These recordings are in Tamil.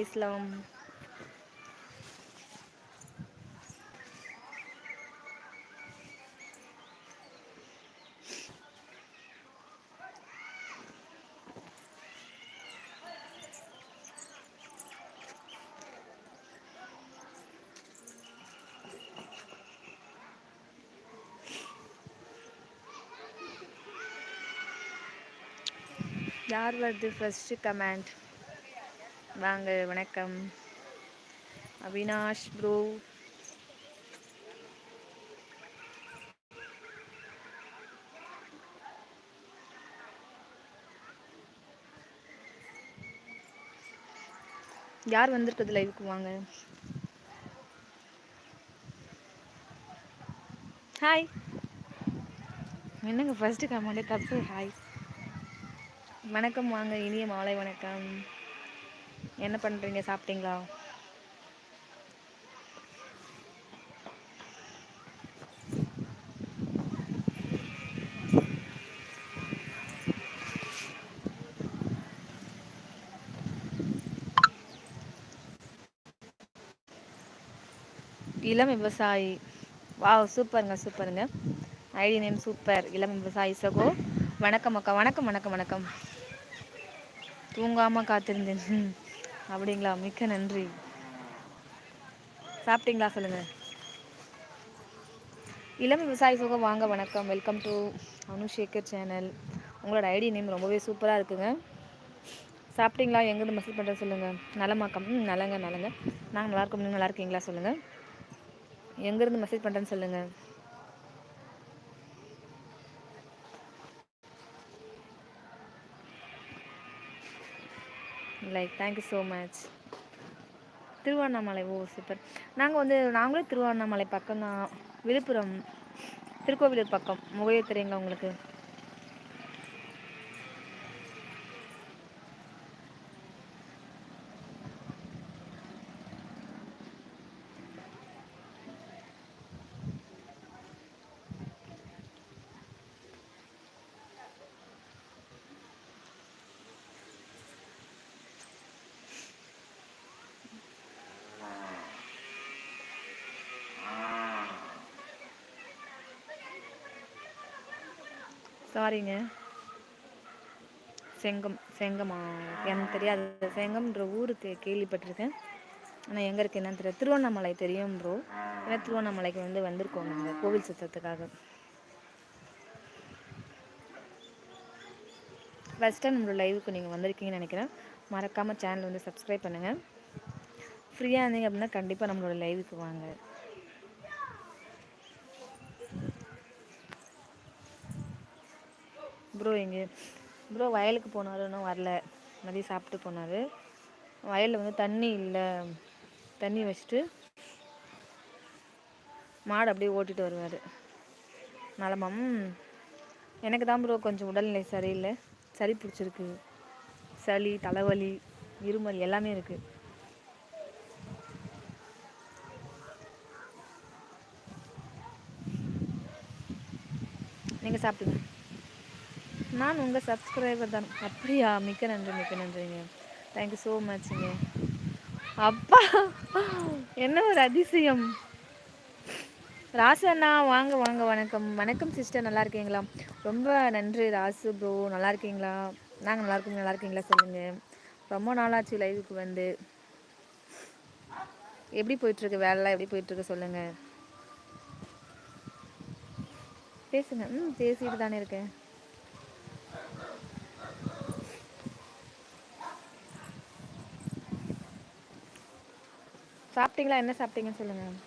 பேசலாம் யார் வருது ஃபர்ஸ்ட் கமெண்ட் வாங்க வணக்கம். அவினாஷ் ப்ரோ யார் வந்திருக்குது லைவுக்கு வாங்க? ஹாய் என்னங்க ஃபர்ஸ்ட் கமெண்டே தப்பு. ஹாய் வணக்கம் வாங்க இனிய மாலை வணக்கம். என்ன பண்ணுறீங்க சாப்பிட்டீங்களா? இளம் விவசாயி. வாவ் சூப்பருங்க சூப்பருங்க. ID name super. இளம் விவசாயி சகோ. வணக்கம் அக்கா. வணக்கம் வணக்கம் வணக்கம். தூங்காமல் காத்திருந்தேன். அப்படிங்களா? மிக்க நன்றி. சாப்பிட்டீங்களா சொல்லுங்கள் இளம் விவசாய சுகம் வாங்க வணக்கம். Welcome to Anushekar channel. உங்களோட ஐடி நேம் ரொம்பவே சூப்பராக இருக்குங்க. சாப்பிட்டீங்களா? எங்கேருந்து மெசேஜ் பண்ணுறது சொல்லுங்கள் நலமாக்கம் ம் நலங்க நலங்க. நாங்கள் நல்லா இருக்கோம். நீங்கள் நல்லா இருக்கீங்களா சொல்லுங்கள் எங்கேருந்து மெசேஜ் பண்ணுறேன்னு சொல்லுங்கள் like thank you so much Tiruvannamalai oh super நாங்கள் வந்து நாங்களே திருவண்ணாமலை பக்கம் தான் விழுப்புரம் திருக்கோவிலூர் பக்கம் முகையோ தெரியுங்க உங்களுக்கு? சாரிங்க செங்கம் செங்கமா? எனக்கு தெரியாது. செங்கம்ன்ற ஊருக்கு கேள்விப்பட்டிருக்கேன். ஆனால் எங்கே இருக்கு என்னன்னு தெரியாது திருவண்ணாமலை தெரியும் ப்ரோ ஏன்னா திருவண்ணாமலைக்கு வந்து வந்திருக்கோம் நாங்கள் கோவில் சுத்தத்துக்காக. ஃபஸ்ட் டைம் நம்மளோட லைவுக்கு நீங்கள் வந்திருக்கீங்கன்னு நினைக்கிறேன். மறக்காமல் சேனல் வந்து சப்ஸ்கிரைப் பண்ணுங்கள் ஃப்ரீயாக இருந்தீங்க அப்படின்னா கண்டிப்பாக நம்மளோட லைவுக்கு வாங்க. ப்ரோ எங்கே ப்ரோ வயலுக்கு போனார். இன்னும் வரல. மதியம் சாப்பிட்டு போனார். வயலில் வந்து தண்ணி இல்லை. தண்ணி வச்சுட்டு மாடு அப்படியே ஓட்டிட்டு வருவார். நலமம். எனக்கு தான் ப்ரோ கொஞ்சம் உடல்நிலை சரியில்லை. சளி பிடிச்சிருக்கு. சளி தலைவலி இருமல் எல்லாமே இருக்குது நீங்கள் சாப்பிடுங்க. நான் உங்கள் சப்ஸ்கிரைபர் தான். அப்படியா? மிக்க நன்றி மிக்க நன்றிங்க. தேங்க்யூ ஸோ மச்ங்க அப்பா! என்ன ஒரு அதிசயம். ராசு அண்ணா வாங்க வாங்க வணக்கம். வணக்கம் சிஸ்டர் நல்லா இருக்கீங்களா? ரொம்ப நன்றி ராசு ப்ரோ நல்லா இருக்கீங்களா? நாங்கள் நல்லா இருக்கோம். நல்லா இருக்கீங்களா? சொல்லுங்கள் ரொம்ப நாளாச்சு லைவுக்கு வந்து. எப்படி போயிட்டுருக்கு? வேலைலாம் எப்படி போயிட்டுருக்கு? சொல்லுங்கள் பேசுங்க. ம் பேசிட்டு தானே இருக்கேன். சாப்பிட்டீங்களா? என்ன சாப்பிட்டீங்கன்னு சொல்லுங்கள்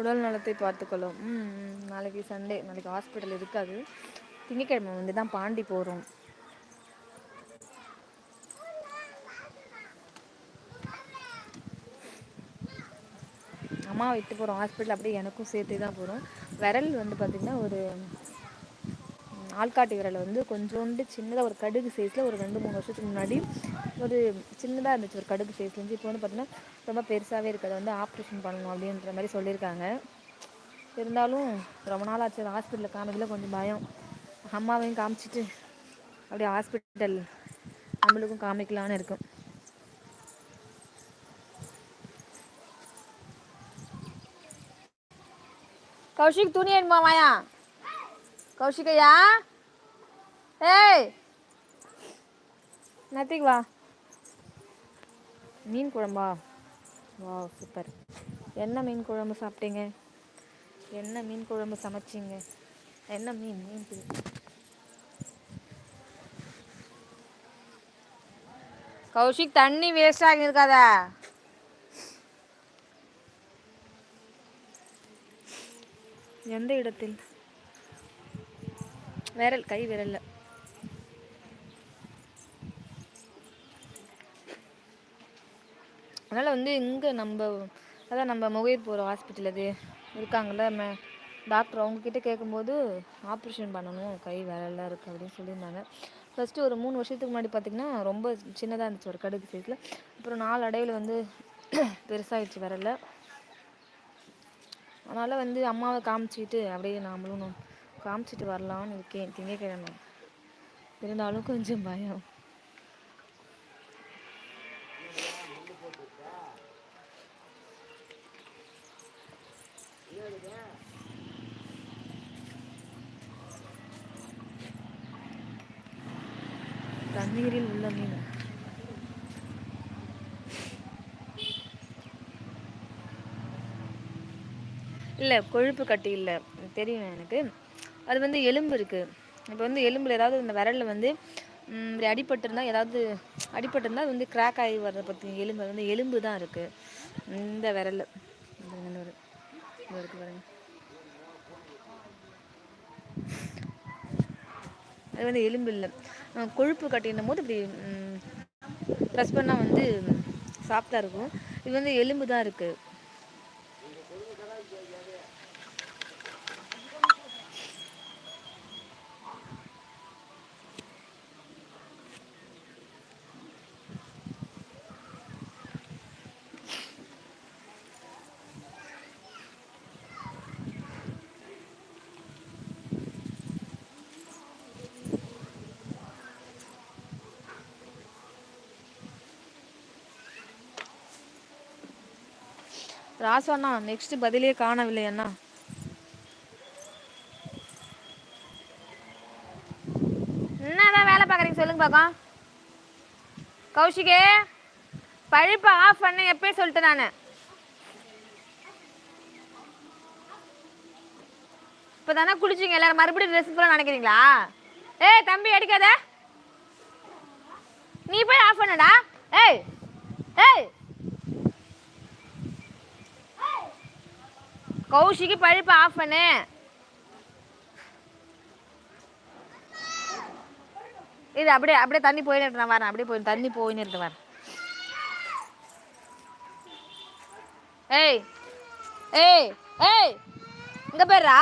உடல் நலத்தை பார்த்துக்கொள்ளும். ம் நாளைக்கு சண்டே. நாளைக்கு ஹாஸ்பிட்டல் இருக்காது. திங்கக்கிழமை வந்து தான் பாண்டி போகிறோம் அம்மா விட்டு போகிறோம் ஹாஸ்பிட்டல் அப்படியே எனக்கும் சேர்த்து தான் போகிறோம் விரல் வந்து பார்த்திங்கன்னா ஒரு ஆள்காட்டி விரல் வந்து கொஞ்சோண்டு சின்னதாக ஒரு கடுகு சைஸில் ஒரு ரெண்டு மூணு வருஷத்துக்கு முன்னாடி ஒரு சின்னதாக இருந்துச்சு ஒரு கடுகு சைஸ்லேருந்து இப்போ வந்து பார்த்திங்கன்னா ரொம்ப பெருசாகவே இருக்குது அதை வந்து ஆப்ரேஷன் பண்ணணும் அப்படின்ற மாதிரி சொல்லியிருக்காங்க. இருந்தாலும் ரொம்ப நாள் ஆச்சு ஹாஸ்பிட்டலில் காமிக்கல கொஞ்சம் பயம். அம்மாவையும் காமிச்சிட்டு அப்படியே ஹாஸ்பிட்டல் நம்மளுக்கும் காமிக்கலான்னு இருக்கும். கௌஷிக் துணி எடுமா மாயா? கௌஷிகையா ஏய்! நத்திக் வா. மீன் குழம்பா? வா சூப்பர். என்ன மீன் குழம்பு சாப்பிட்டீங்க? என்ன மீன் குழம்பு சமைச்சிங்க? என்ன மீன் மீன் கௌஷிக் தண்ணி வேஸ்ட் ஆகி எந்த இடத்தில்? விரல் கை விரல்ல. அதனால் வந்து இங்கே நம்ம அதான் நம்ம முகையர் போகிற ஹாஸ்பிட்டல் அது இருக்காங்கள்ல மே டாக்டர் அவங்கக்கிட்ட கேட்கும்போது ஆப்ரேஷன் பண்ணணும் கை விரல்லாம் இருக்குது அப்படின்னு சொல்லியிருந்தாங்க. ஃபஸ்ட்டு ஒரு மூணு வருஷத்துக்கு முன்னாடி பார்த்திங்கன்னா ரொம்ப சின்னதாக இருந்துச்சு ஒரு கடுகு சைஸில் அப்புறம் நாலு அடைவில் வந்து பெருசாகிடுச்சு விரல்ல. அதனால் வந்து அம்மாவை காமிச்சிட்டு அப்படியே நாமளும் காமிச்சிட்டு வரலான்னு இருக்கேன். திங்கக்கிழமை. இருந்தாலும் கொஞ்சம் பயம். தண்ணீரில் உள்ள மீன். இல்லை கொழுப்பு கட்டி இல்லை. தெரியும் எனக்கு. அது வந்து எலும்பு இருக்குது இப்போ வந்து எலும்பில் ஏதாவது இந்த விரலில் வந்து இப்படி அடிபட்டிருந்தா ஏதாவது அடிபட்டிருந்தா அது வந்து கிராக் ஆகி வர்றதை பற்றி எலும்பு அது வந்து எலும்பு தான் இருக்குது இந்த விரல் இன்னொரு இருக்கு பாருங்க. அது வந்து எலும்பு இல்லை. கொழுப்பு கட்டினும் போது இப்படி ப்ரெஸ் பண்ணால் வந்து சாஃப்டாக இருக்கும். இது வந்து எலும்பு தான் இருக்குது ராசு அண்ணா நெக்ஸ்ட் பதிலே காணவில்லை அண்ணா. என்னதான் வேலை பார்க்குறீங்க சொல்லுங்க பாக்கம் கௌஷிகே பழுப்பை ஆஃப் பண்ண எப்பயும் சொல்லிட்டேன் நான். இப்போ தானே குளிச்சிங்க எல்லாரும் மறுபடியும் ட்ரெஸ் போல நினைக்கிறீங்களா? ஏய் தம்பி அடிக்காத. நீ போய் ஆஃப் பண்ணடா. ஏய் ஏய். கௌஷிக்கு பழுப்பு ஆஃப் பண்ணு இது அப்படியே அப்படியே தண்ணி போயின்னு நான் வரேன். அப்படியே போய் தண்ணி போயின்னு வரேன். ஏய் ஏய் ஏய் இங்க பேர்ரா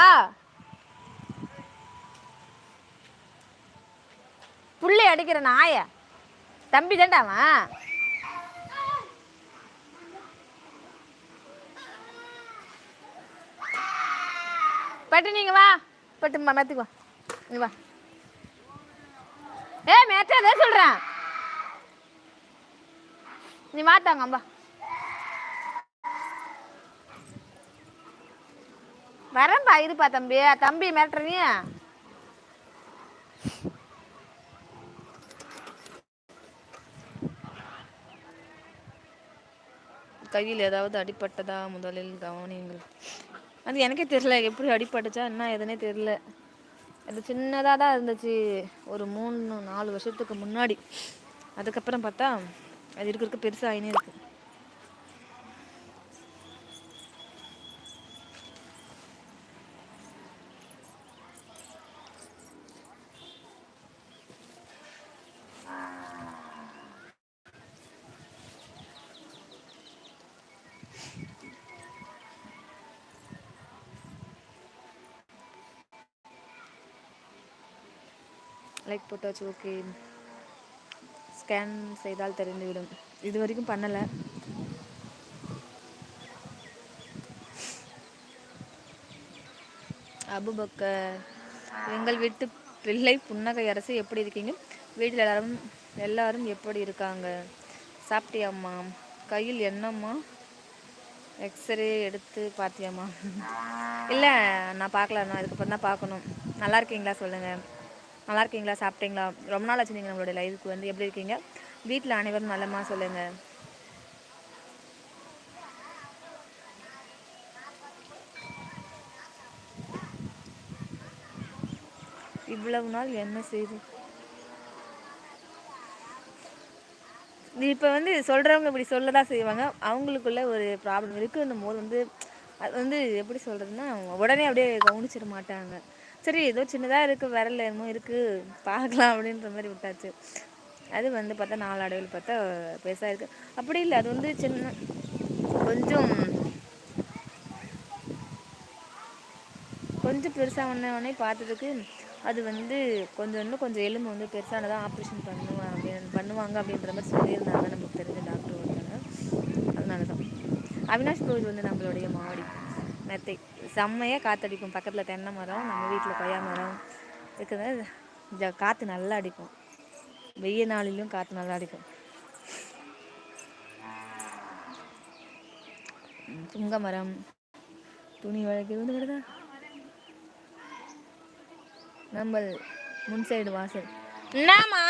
புள்ளி அடிக்கிற நாய. தம்பி தாண்டாவன் பட்டு நீங்க வா பட்டு மேத்துக்கு வா. நீ வா. ஏ மேத்தாதே சொல்றேன் நீ மாத்தாங்க அம்பா வரேன்பா இருப்பா தம்பி. தம்பி மிரட்டுற நீ. கையில் ஏதாவது அடிப்பட்டதா முதலில் கவனியுங்கள். அது எனக்கே தெரில எப்படி அடிப்பட்டுச்சா என்ன எதுனே தெரில அது சின்னதாக தான் இருந்துச்சு ஒரு மூணு நாலு வருஷத்துக்கு முன்னாடி. அதுக்கப்புறம் பார்த்தா அது இருக்க இருக்க பெருசாக ஆயினே இருக்குது லைக் போட்டாச்சு ஓகே ஸ்கேன் செய்தால் தெரிந்துவிடும். இது வரைக்கும் பண்ணலை. அபுபக்கர் எங்கள் வீட்டு பிள்ளை புன்னகை அரசு எப்படி இருக்கீங்க? வீட்டில் எல்லாரும் எல்லாரும் எப்படி இருக்காங்க? சாப்பிட்டியாம்மா? கையில் என்னம்மா? எக்ஸ்ரே எடுத்து பார்த்தியாம்மா? இல்லை நான் பார்க்கலண்ணா இதுக்கப்புறம் தான் பார்க்கணும். நல்லா இருக்கீங்களா சொல்லுங்கள் நல்லா இருக்கீங்களா சாப்பிட்டீங்களா? ரொம்ப நாள் ஆச்சு நீங்கள் நம்மளோட லைஃப்க்கு வந்து. எப்படி இருக்கீங்க? வீட்டில் அனைவரும் நல்லமா சொல்லுங்கள் இவ்வளவு நாள் என்ன செய்து? இப்போ வந்து சொல்கிறவங்க இப்படி சொல்ல தான் செய்வாங்க. அவங்களுக்குள்ள ஒரு ப்ராப்ளம் இருக்குன்னும் போது வந்து அது வந்து எப்படி சொல்கிறதுன்னா உடனே அப்படியே கவனிச்சிட மாட்டாங்க. சரி ஏதோ சின்னதாக இருக்குது விரல் என்னமோ இருக்குது பார்க்கலாம் அப்படின்ற மாதிரி விட்டாச்சு. அது வந்து பார்த்தா நாளடைவில் பார்த்தா பெருசாக இருக்குது அப்படி இல்லை அது வந்து சின்ன கொஞ்சம் கொஞ்சம் பெருசாக உடனே பார்த்ததுக்கு அது வந்து கொஞ்சம் இன்னும் கொஞ்சம் எலும்பு வந்து பெருசானதாக ஆப்ரேஷன் பண்ணுவாங்க அப்படின்னு பண்ணுவாங்க அப்படின்ற மாதிரி சொல்லியிருந்தாங்க நமக்கு தெரிஞ்ச டாக்டர் ஒருத்தங்க அதனால தான் அவினாஷ் கோவில் வந்து நம்மளுடைய மாவடி. மெத்தை செம்மையாக காற்றடிக்கும் பக்கத்தில் தென்னை மரம் நம்ம வீட்டில் கொய்யா மரம் இருக்கிறது இந்த காற்று நல்லா அடிக்கும். வெய்ய நாளிலும் காற்று நல்லா அடிக்கும். துங்க மரம். துணி வழக்கு வந்து கிடதா நம்ம முன் சைடு வாசல். என்னம்மா?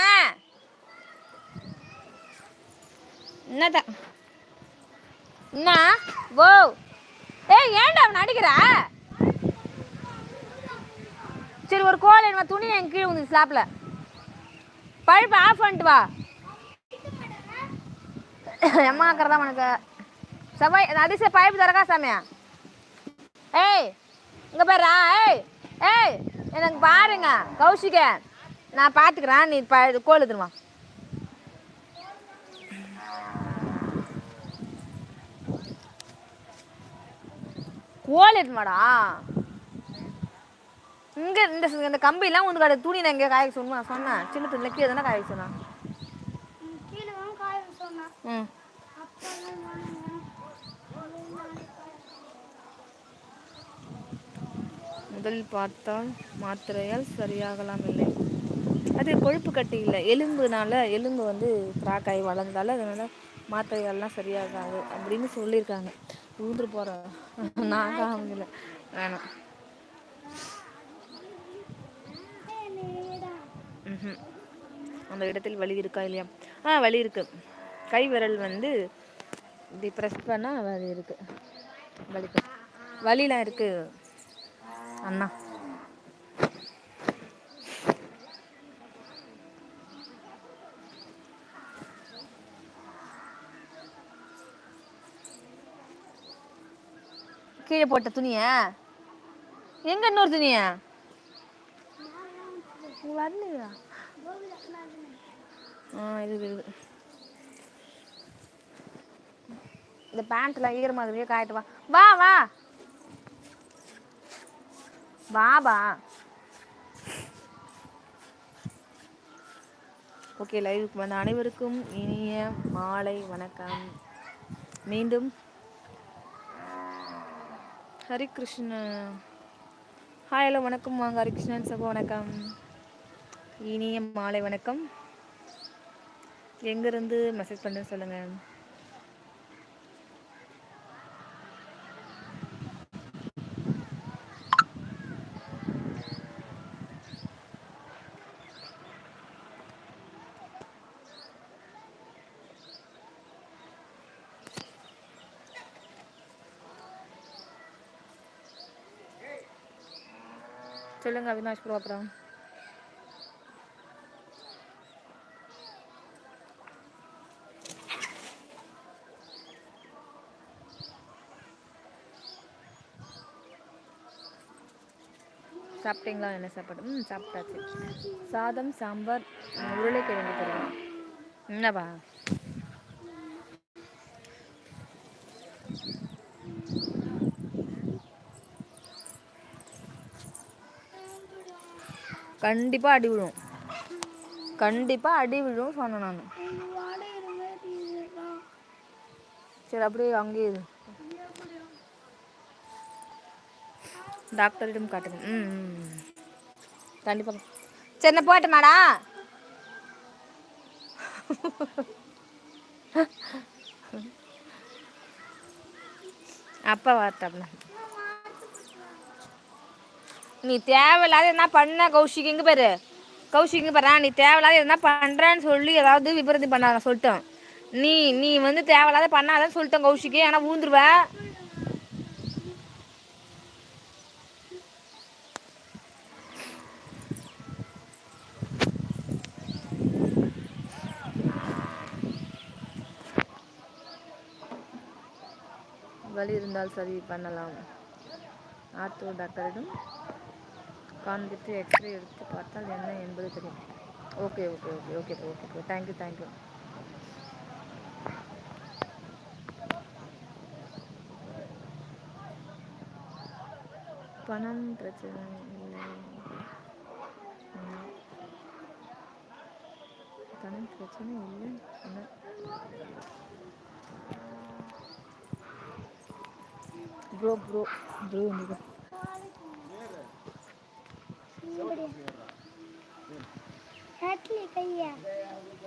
என்னதான் என்ன? ஓ ஏய் ஏன்டா அவன் அடிக்கிறா? சரி ஒரு கோல் என்ன துணி என் கீழே வந்து ஸ்லாப்ல பழுப்பு ஆஃப் பண்ணிட்டு வா. எம்மாக்கிறதா உனக்கு? செவ்வாய் அதிசய பைப்பு திறக்கா சாமியா? ஏய் இங்க பாரு ஏய் ஏய் எனக்கு பாருங்க கௌஷிக நான் பார்த்துக்கிறேன் நீ ப கோல் எடுத்துருமா கோல் மாடா இங்க இந்த இந்த கம்பிலாம் உனக்கு அதை துணி நான் இங்கே காய சொன்னா சொன்னேன் சின்ன துணியில் கீழே தானே காய சொன்னா. ம். முதலில் பார்த்தால் மாத்திரையால் சரியாகலாம் இல்லை. அது கொழுப்பு கட்டி இல்லை. எலும்புனால எலும்பு வந்து கிராக்காய் வளர்ந்தால அதனால மாத்திரைகள்லாம் சரியாகாது அப்படின்னு சொல்லியிருக்காங்க. ஊந்துட்டு போகிற நான் காமில்ல வேணாம். அந்த இடத்தில் வலி இருக்கா இல்லையா? ஆ வலி இருக்கு. கை விரல் வந்து இப்படி ப்ரெஸ் பண்ணால் வலி இருக்கு. வலிக்கு. வலிலாம் இருக்குது அண்ணா. கீழே போட்ட துணிய? எங்க இன்னொரு துணிய? வரலையா? ஆ இது இது இந்த பேண்ட்ல ஈரமாகவே காயிட்டு வா. வா வா. பாபா ஓகே லைவுக்கு வந்த அனைவருக்கும் இனிய மாலை வணக்கம். மீண்டும் ஹரிகிருஷ்ணன் ஹாய் ஹலோ வணக்கம் வாங்க. ஹரிகிருஷ்ணன் சகோ வணக்கம். இனிய மாலை வணக்கம். எங்கேருந்து மெசேஜ் பண்ணுன்னு சொல்லுங்கள் சொல்லுங்க அவினாஷ் ப்ரோ அப்புறம். சாப்பிட்டீங்களா? என்ன சாப்பாடு? ம் சாப்பிட்டாச்சு. சாதம் சாம்பார் உருளைக்கிழங்கு தெரியும் என்னப்பா? கண்டிப்பாக அடி விழும். கண்டிப்பாக அடி விழும் சொன்னேன் நான். சரி அப்படியே அங்கேயே இரு. டாக்டரிடம் காட்டுங்க. ம் ம், கண்டிப்பாக சரி நான் போயிட்டு மேடா. அப்பா வார்த்தாப்ல நீ தேவையில்லாத என்ன பண்ண கௌஷிக் பேர். பாரு கௌஷிக் பாரு. நீ தேவையில்லாத என்ன பண்ணுறேன்னு சொல்லி ஏதாவது விபரீதம் பண்ண நான் சொல்லிட்டேன். நீ நீ வந்து தேவையில்லாத பண்ணாதன்னு சொல்லிட்டேன் கௌஷிக்கு ஏன்னா ஊந்துருவ? வலி இருந்தால் சரி பண்ணலாம். ஆர்த்தோ டாக்டரிடம் காண்பித்து எக்ஸ்ரே எடுத்து பார்த்தால் என்ன என்பது தெரியும். Okay okay okay okay okay okay thank you thank you பணம் பிரச்சனை இல்லை. பணம் பிரச்சனை இல்லை. என்ன ப்ரோ ப்ரோ ப்ரோ நீங்கள் ஹேட்லி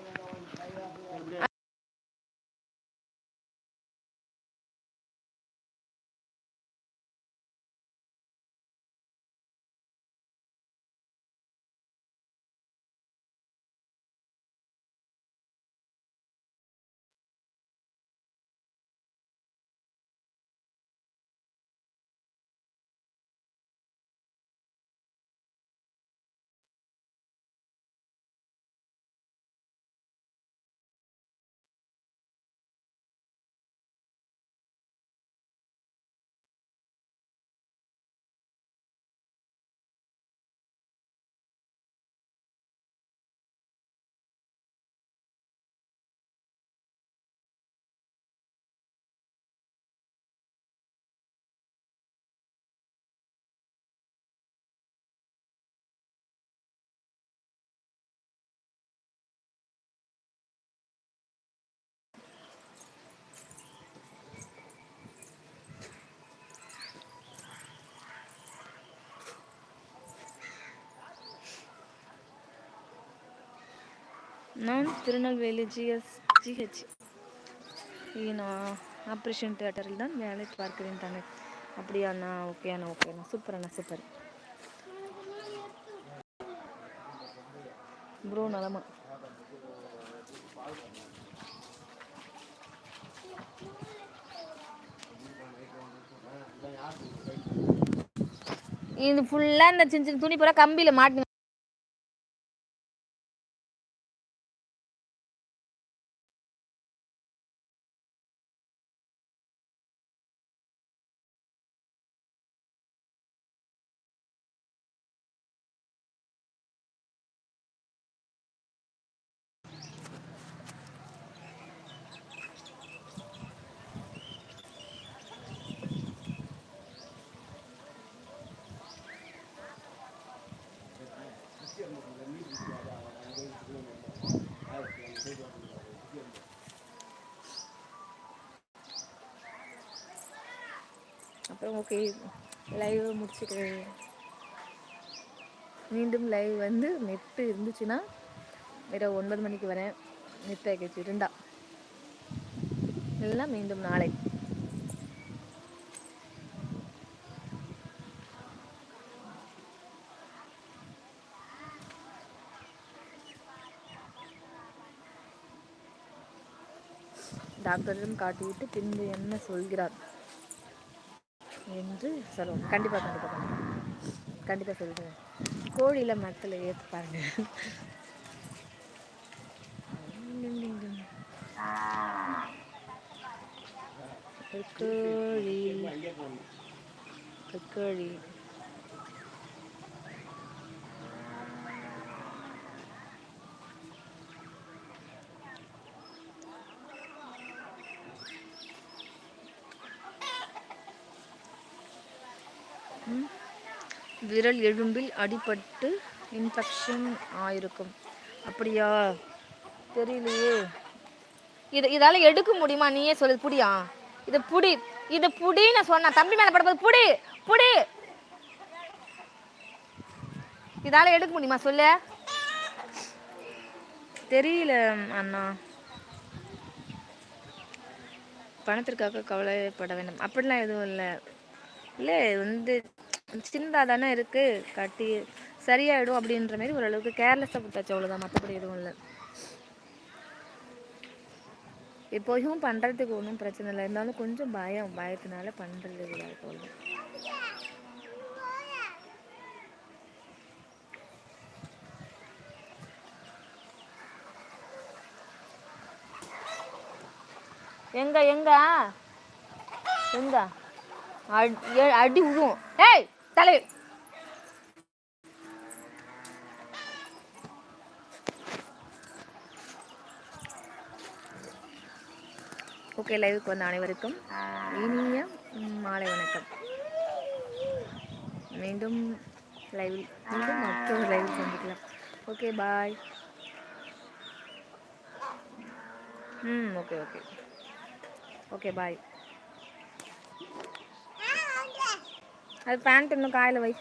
நான் திருநெல்வேலி ஜிஎஸ் ஜிஹெச். நான் ஆப்ரேஷன் தேட்டரில் தான் வேலை பார்க்கிறேன் தானே. அப்படியா அண்ணா ஓகே அண்ணா ஓகே அண்ணா சூப்பர் அண்ணா சூப்பர் ப்ரோ நலமா? இது ஃபுல்லாக இந்த சின்ன சின்ன துணி பூரா கம்பியில் மாட்டுங்க அப்புறம் ஓகே லைவ் முடிச்சுட்டு மீண்டும் லைவ் வந்து நெட்டு இருந்துச்சுன்னா இரவு ஒன்பது மணிக்கு வரேன் நெட் பேக்கேஜ் இருந்தா. இல்லைன்னா மீண்டும் நாளை. டாக்டரிடம் காட்டிவிட்டு பின்பு என்ன சொல்கிறார்? என்று சொல்லுவோம் கண்டிப்பாக கண்டிப்பாக கண்டிப்பாக கண்டிப்பாக சொல்லுவேன் கோழியில் மரத்தில் ஏற்று பாருங்கள் கோழி. கோழி. விரல் எலும்பில் அடிபட்டு இன்ஃபெக்ஷன் ஆயிருக்கும். அப்படியா? தெரியலையே. இது இதால எடுக்க முடியுமா? நீயே சொல்லு புடியா? இதை புடி இதை புடின்னு சொன்ன தம்பி மேல படும்போது புடி புடி. இதால எடுக்க முடியுமா? சொல்லு. தெரியல அண்ணா. பணத்திற்காக கவலைப்பட வேண்டாம். அப்படிலாம் எதுவும் இல்லை. இல்லை வந்து சின்னதாக தானே இருக்குது கட்டி சரியாயிடும் அப்படின்ற மாதிரி ஓரளவுக்கு கேர்லெஸ்ஸாக கொடுத்தாச்சு அவ்வளோதான் மற்றபடி எதுவும் இல்லை. எப்போயும் பண்ணுறதுக்கு ஒன்றும் பிரச்சனை இல்லை. இருந்தாலும் கொஞ்சம் பயம். பயத்தினால பண்ணுறது இல்லை போல எங்க எங்க? எங்க? அடி ஏ- அடி ஏய்! தலை. ஓகே லைவுக்கு வந்த அனைவருக்கும் இனிய மாலை வணக்கம். மீண்டும் லைவில் மீண்டும் மற்றொரு லைவில் சந்திக்கலாம். Okay bye. Hmm okay okay. Okay bye. அது பேண்ட் இன்னும் காயில் வை.